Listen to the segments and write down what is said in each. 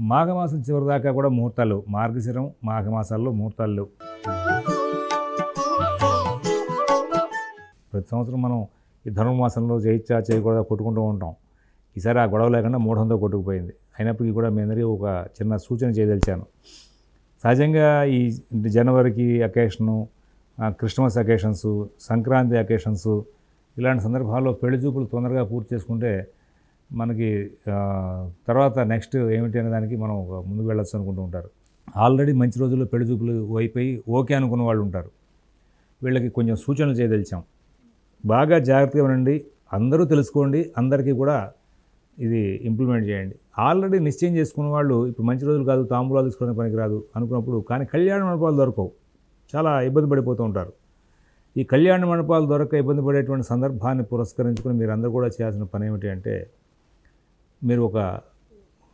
మాఘమాసం చివరి దాకా కూడా ముహూర్తాలు మార్గశిరం మాఘమాసాల్లో ముహూర్తాలు. లేవు ప్రతి సంవత్సరం మనం ఈ ధనుర్మాసంలో చేయొచ్చా చేయకూడదా కొట్టుకుంటూ ఉంటాం. ఈసారి ఆ గొడవ లేకుండా మూఢంతో కొట్టుకుపోయింది. అయినప్పటికీ కూడా మీ అందరికీ ఒక చిన్న సూచన చేయదలిచాను. సహజంగా ఈ జనవరికి occasion Christmas occasions Sankranti occasions ఇలాంటి సందర్భాల్లో పెళ్ళి చూపులు తొందరగా పూర్తి చేసుకుంటే మనకి తర్వాత నెక్స్ట్ ఏమిటి అనే దానికి మనం ముందు ముందుకు వెళ్ళొచ్చు అనుకుంటూ ఉంటారు. ఆల్రెడీ మంచి రోజుల్లో పెళ్ళి చూపులు అయిపోయి ఓకే అనుకున్న వాళ్ళు ఉంటారు. వీళ్ళకి కొంచెం సూచనలు చేయదలిచాం. బాగా జాగ్రత్తగా ఉండండి. అందరూ తెలుసుకోండి. అందరికీ కూడా ఇది ఇంప్లిమెంట్ చేయండి. ఆల్రెడీ నిశ్చయం చేసుకున్న వాళ్ళు ఇప్పుడు మంచి రోజులు కాదు తాంబూలాలు పనికి పనికిరాదు అనుకున్నప్పుడు కానీ కళ్యాణ మండపాలు దొరకవు. చాలా ఇబ్బంది పడిపోతూ ఉంటారు. ఈ కళ్యాణ మండపాలు దొరక ఇబ్బంది పడేటువంటి సందర్భాన్ని పురస్కరించుకుని మీరు అందరూ కూడా చేయాల్సిన పని ఏమిటి అంటే మీరు ఒక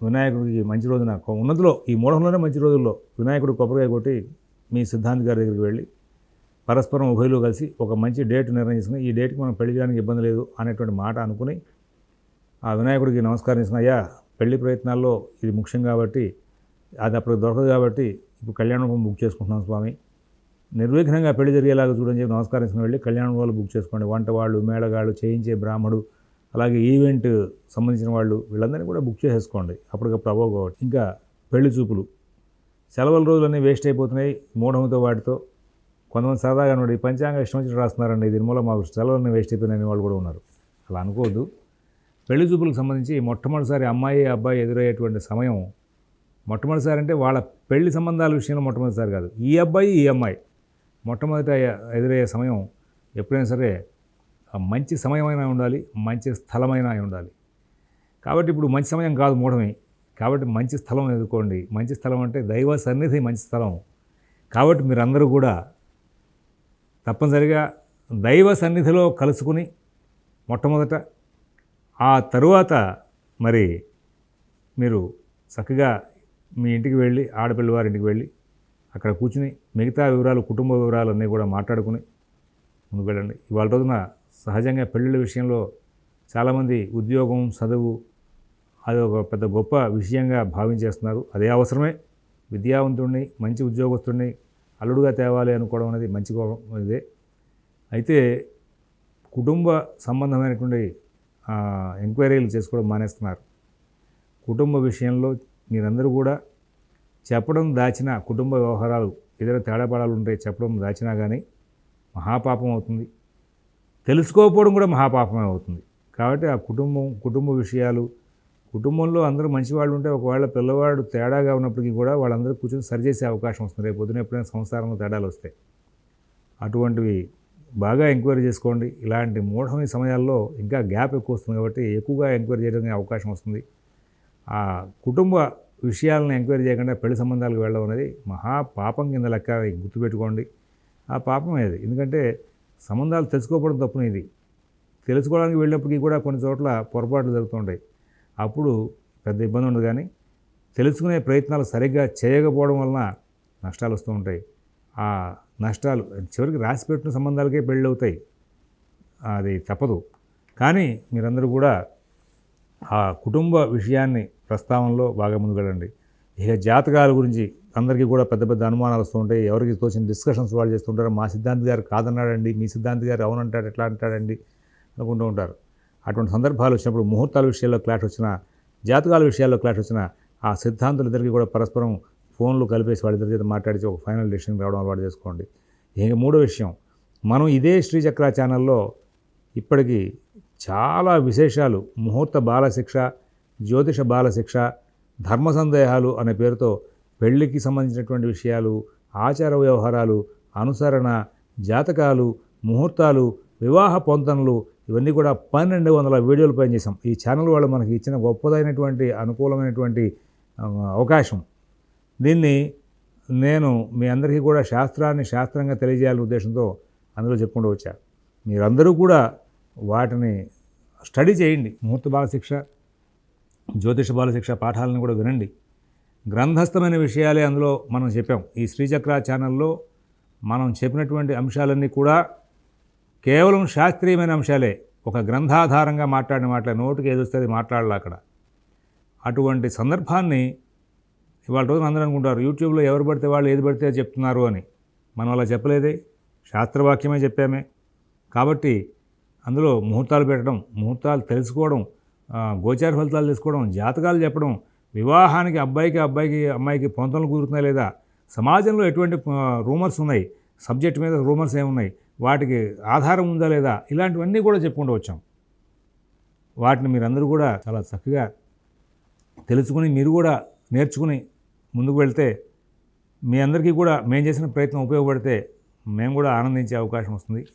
వినాయకుడికి మంచి రోజున ఒక ఉన్నతిలో ఈ మూఢంలోనే మంచి రోజుల్లో వినాయకుడు కొబ్బరికాయ కొట్టి మీ సిద్ధాంత్ గారి దగ్గరికి వెళ్ళి పరస్పరం ఉభయలు కలిసి ఒక మంచి డేట్ నిర్ణయించుకుని ఈ డేట్కి మనం పెళ్ళి చేయడానికి ఇబ్బంది లేదు అనేటువంటి మాట అనుకుని ఆ వినాయకుడికి నమస్కారం చేసుకుని అయ్యా పెళ్ళి ప్రయత్నాల్లో ఇది ముఖ్యం కాబట్టి అది అప్పుడు దొరకదు కాబట్టి ఇప్పుడు కళ్యాణం బుక్ చేసుకుంటున్నాం స్వామి. నిర్విఘ్నంగా పెళ్ళి జరిగేలాగా చూడని చెప్పి నమస్కారం వెళ్ళి కళ్యాణం వాళ్ళు బుక్ చేసుకోండి. వంట వాళ్ళు మేళగాళ్ళు చేయించే బ్రాహ్మడు అలాగే ఈవెంట్ సంబంధించిన వాళ్ళు వీళ్ళందరినీ కూడా బుక్ చేసేసుకోండి. అప్పటికప్పుడు అవ్వకపోవచ్చు ఇంకా పెళ్ళి చూపులు. సెలవుల రోజులన్నీ వేస్ట్ అయిపోతున్నాయి మూఢంతో వాటితో. కొంతమంది సరదాగా ఉన్నాడు పంచాంగ ఇష్టం వచ్చి రాస్తున్నారండి దీని మూలం మాకు సెలవులన్నీ వేస్ట్ అయిపోయినాయని వాళ్ళు కూడా ఉన్నారు. అలా అనుకోవద్దు. పెళ్ళి చూపులకు సంబంధించి మొట్టమొదటిసారి అమ్మాయి అబ్బాయి ఎదురయ్యేటువంటి సమయం మొట్టమొదటిసారి అంటే వాళ్ళ పెళ్ళి సంబంధాల విషయంలో మొట్టమొదటిసారి కాదు. ఈ అబ్బాయి ఈ అమ్మాయి మొట్టమొదట ఎదురయ్యే సమయం ఎప్పుడైనా సరే మంచి సమయమైనా ఉండాలి మంచి స్థలమైనా ఉండాలి. కాబట్టి ఇప్పుడు మంచి సమయం కాదు మూఢమే. కాబట్టి మంచి స్థలం ఎదుర్కోండి. మంచి స్థలం అంటే దైవ సన్నిధి మంచి స్థలం. కాబట్టి మీరందరూ కూడా తప్పనిసరిగా దైవ సన్నిధిలో కలుసుకుని మొట్టమొదట ఆ తరువాత మరి మీరు చక్కగా మీ ఇంటికి వెళ్ళి ఆడపిల్ల వారి ఇంటికి వెళ్ళి అక్కడ కూర్చుని మిగతా వివరాలు కుటుంబ వివరాలు అన్నీ కూడా మాట్లాడుకుని ముందుకు వెళ్ళండి. ఇవాళ రోజున సహజంగా పెళ్ళిళ్ళ విషయంలో చాలామంది ఉద్యోగం చదువు అది ఒక పెద్ద గొప్ప విషయంగా భావించేస్తున్నారు. అదే అవసరమే. విద్యావంతుడిని మంచి ఉద్యోగస్తుడిని అల్లుడుగా తేవాలి అనుకోవడం అనేది మంచి ఇదే. అయితే కుటుంబ సంబంధమైనటువంటి ఎంక్వైరీలు చేసుకోవడం మానేస్తున్నారు. కుటుంబ విషయంలో మీరందరూ కూడా చెప్పడం దాచిన కుటుంబ వ్యవహారాలు ఏదైనా తేడాపడాలు ఉంటే చెప్పడం దాచినా కానీ మహాపాపం అవుతుంది. తెలుసుకోకపోవడం కూడా మహాపాపమే అవుతుంది. కాబట్టి ఆ కుటుంబం కుటుంబ విషయాలు కుటుంబంలో అందరూ మంచివాళ్ళు ఉంటే ఒకవేళ పిల్లవాడు తేడాగా ఉన్నప్పటికీ కూడా వాళ్ళందరూ కూర్చొని సరిచేసే అవకాశం వస్తుంది. రేపు పొద్దున ఎప్పుడైనా సంసారంలో తేడాలు వస్తాయి అటువంటివి బాగా ఎంక్వైరీ చేసుకోండి. ఇలాంటి మూఢమైన సమయాల్లో ఇంకా గ్యాప్ ఎక్కువ వస్తుంది కాబట్టి ఎక్కువగా ఎంక్వైరీ చేయడానికి అవకాశం వస్తుంది. ఆ కుటుంబ విషయాలను ఎంక్వైరీ చేయకుండా పెళ్ళి సంబంధాలకు వెళ్ళడం అనేది మహా పాపం కింద లెక్క గుర్తుపెట్టుకోండి. ఆ పాపం ఏది? ఎందుకంటే సంబంధాలు తెలుసుకోవడం తప్పున ఇది తెలుసుకోవడానికి వెళ్ళినప్పటికీ కూడా కొన్ని చోట్ల పొరపాట్లు జరుగుతుంటాయి. అప్పుడు పెద్ద ఇబ్బంది ఉండదు కానీ తెలుసుకునే ప్రయత్నాలు సరిగ్గా చేయకపోవడం వలన నష్టాలు వస్తూ ఉంటాయి. ఆ నష్టాలు చివరికి రాసి పెట్టిన సంబంధాలకే పెళ్ళి అవుతాయి. అది తప్పదు. కానీ మీరందరూ కూడా ఆ కుటుంబ విషయాన్ని ప్రస్తావనలో బాగా ముందుకెళ్ళండి. ఇక జాతకాల గురించి అందరికీ కూడా పెద్ద పెద్ద అనుమానాలు వస్తుంటాయి ఎవరికి తోచిన డిస్కషన్స్ వాళ్ళు చేస్తుంటారు మా సిద్ధాంతి గారు కాదన్నాడండి మీ సిద్ధాంతి గారు అవునంటాడు ఎట్లా అంటాడండి అనుకుంటూ ఉంటారు. అటువంటి సందర్భాలు వచ్చినప్పుడు ముహూర్తాల విషయాల్లో క్లాష్ వచ్చిన జాతకాల విషయాల్లో క్లాష్ వచ్చిన ఆ సిద్ధాంతులు ఇద్దరికి కూడా పరస్పరం ఫోన్లు కలిపేసి వాళ్ళిద్దరి చేత మాట్లాడిచి ఒక ఫైనల్ డెసిషన్ రావడం అలవాటు చేసుకోండి. ఇక మూడో విషయం మనం ఇదే శ్రీచక్ర ఛానల్లో ఇప్పటికీ చాలా విశేషాలు. ముహూర్త బాలశిక్ష జ్యోతిష బాలశిక్ష ధర్మ సందేహాలు అనే పేరుతో పెళ్ళికి సంబంధించినటువంటి విషయాలు ఆచార వ్యవహారాలు అనుసరణ జాతకాలు ముహూర్తాలు వివాహ పొంతనలు ఇవన్నీ కూడా పన్నెండు వందల వీడియోలు పైన చేసాం ఈ ఛానల్ వాళ్ళు మనకి ఇచ్చిన గొప్పదైనటువంటి అనుకూలమైనటువంటి అవకాశం. దీన్ని నేను మీ అందరికీ కూడా శాస్త్రాన్ని శాస్త్రంగా తెలియజేయాలనే ఉద్దేశంతో అందులో చెప్పుకుంటూ వచ్చా. మీరందరూ కూడా వాటిని స్టడీ చేయండి. ముహూర్త బాలశిక్ష జ్యోతిష బాలశిక్ష పాఠాలను కూడా వినండి. గ్రంథస్థమైన విషయాలే అందులో మనం చెప్పాం. ఈ శ్రీచక్ర ఛానల్లో మనం చెప్పినటువంటి అంశాలన్నీ కూడా కేవలం శాస్త్రీయమైన అంశాలే. ఒక గ్రంథాధారంగా మాట్లాడిన మాటలే నోటికి ఏదొస్తుంది మాట్లాడాలి అక్కడ. అటువంటి సందర్భాన్ని ఇవాళ రోజున అందరూ అనుకుంటారు యూట్యూబ్లో ఎవరు పడితే వాళ్ళు ఏది పడితే చెప్తున్నారు అని. మనం అలా చెప్పలేదే. శాస్త్రవాక్యమే చెప్పామే. కాబట్టి అందులో ముహూర్తాలు పెట్టడం ముహూర్తాలు తెలుసుకోవడం గోచార ఫలితాలు తీసుకోవడం జాతకాలు చెప్పడం వివాహానికి అబ్బాయికి అబ్బాయికి అమ్మాయికి పొంతలు కుదురుతున్నాయి లేదా? సమాజంలో ఎటువంటి రూమర్స్ ఉన్నాయి? సబ్జెక్ట్ మీద రూమర్స్ ఏమున్నాయి? వాటికి ఆధారం ఉందా లేదా? ఇలాంటివన్నీ కూడా చెప్పుకుంటూ వచ్చాం. వాటిని మీరందరూ కూడా చాలా చక్కగా తెలుసుకుని మీరు కూడా నేర్చుకుని ముందుకు వెళ్తే మీ అందరికీ కూడా మేము చేసిన ప్రయత్నం ఉపయోగపడితే మేము కూడా ఆనందించే అవకాశం వస్తుంది.